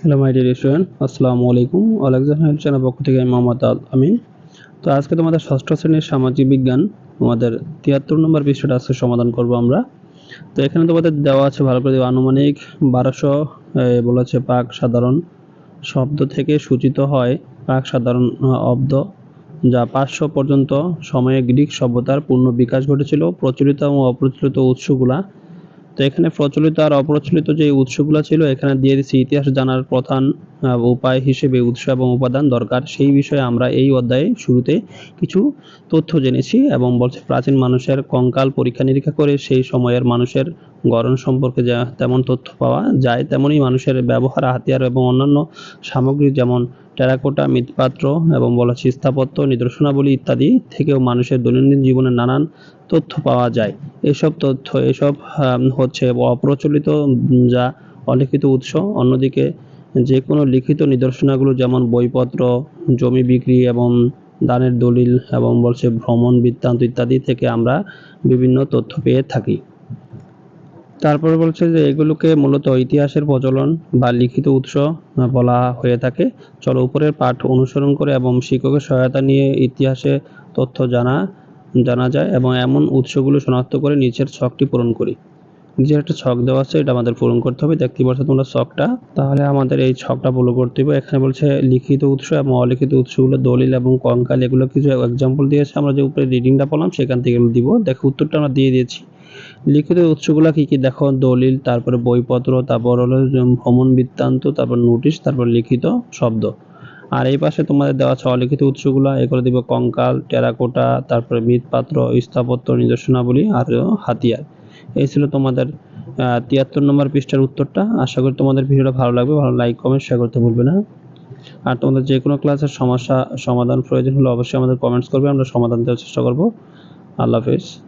Hello my dear student আসসালামু আলাইকুম Alekjan channel পক্ষ থেকে আমি মোহাম্মদ আল আমিন। তো আজকে তোমাদের ষষ্ঠ শ্রেণির সামাজিক বিজ্ঞান, তোমাদের তিয়াত্তর নম্বর বিষয়টা আজকে সমাধান করব আমরা। তো এখানে তোমাদের দেওয়া আছে ভালো করে আনুমানিক বারোশো বলেছে পাক সাধারণ শব্দ থেকে সূচিত হয় পাক সাধারণ অব্দ, যা পাঁচশো পর্যন্ত সময়ে গ্রিক সভ্যতার পূর্ণ বিকাশ ঘটেছিল। প্রচলিত এবং অপ্রচলিত উৎসগুলা তো এখানে প্রচলিত আর অপ্রচলিত যে উৎসগুলো ছিল, এখানে দিয়ে দিচ্ছি ইতিহাস জানার প্রধান উপায় হিসেবে উৎস এবং উপাদান দরকার। সেই বিষয়ে আমরা এই অধ্যায়ে শুরুতে কিছু তথ্য জেনেছি এবং বলছে প্রাচীন মানুষের কঙ্কাল পরীক্ষা নিরীক্ষা করে সেই সময়ের মানুষের গড়ন সম্পর্কে যা তেমন তথ্য পাওয়া যায়, তেমনই মানুষের ব্যবহার, হাতিয়ার এবং অন্যান্য সামগ্রী যেমন টেরাকোটা, মৃৎপাত্র এবং বলা হচ্ছে স্থাপত্য, নিদর্শনাবলী ইত্যাদি থেকেও মানুষের দৈনন্দিন জীবনের নানান তথ্য পাওয়া যায়। এসব তথ্য, এসব হচ্ছে অপ্রচলিত যা অলিখিত উৎস। অন্যদিকে যে কোনো লিখিত নিদর্শনাগুলো যেমন বইপত্র, জমি বিক্রি এবং দানের দলিল এবং বলছে ভ্রমণ বৃত্তান্ত ইত্যাদি থেকে আমরা বিভিন্ন তথ্য পেয়ে থাকি। তারপরে বলছে যে এগুলোকে মূলত ইতিহাসের প্রচলন বা লিখিত উৎস বলা হয়ে থাকে। চলো উপরের পাঠ অনুসরণ করে এবং শিক্ষকের সহায়তা নিয়ে ইতিহাসে তথ্য জানা জানা যায় এবং এমন উৎসগুলো শনাক্ত করে নিচের ছকটি পূরণ করি। নিচের একটা ছক দেওয়া আছে, এটা আমাদের পূরণ করতে হবে। দেখতে পাচ্ছ তোমরা ছকটা? তাহলে আমাদের এই ছকটা ফলো করতে হবে। এখানে বলছে লিখিত উৎস এবং অলিখিত উৎসগুলো দলিল এবং কঙ্কাল, এগুলো কিছু এক্সাম্পল দিয়েছে। আমরা যে উপরে রিডিংটা পড়লাম, সেখান থেকে দিব। দেখো, উত্তরটা আমরা দিয়ে দিয়েছি। লিখিত উৎসগুলো কি কি? দেখো, দলিল, তারপরে বইপত্র, তারপর হলো ভ্রমণ বৃত্তান্ত, তারপর নোটিশ, তারপর লিখিত শব্দ। আর এই পাশে তোমাদের দেওয়া আছে অলিখিত উৎসগুলো, এগুলো দিব কঙ্কাল, টেরাকোটা, তারপরে মৃৎপাত্র, স্থাপত্য, নিদর্শনাবলী আর হাতিয়ার। এই ছিল তোমাদের তিয়াত্তর নম্বর পৃষ্ঠার উত্তরটা। আশা করি তোমাদের ভিডিওটা ভালো লাগবে। ভালো লাইক কমেন্ট শেয়ার করতে ভুলবে না। আর তোমাদের যে কোনো ক্লাসের সমস্যা, সমাধান প্রয়োজন হলে অবশ্যই আমাদের কমেন্টস করবে। আমরা সমাধান দেওয়ার চেষ্টা করব। আল্লাহ হাফেজ।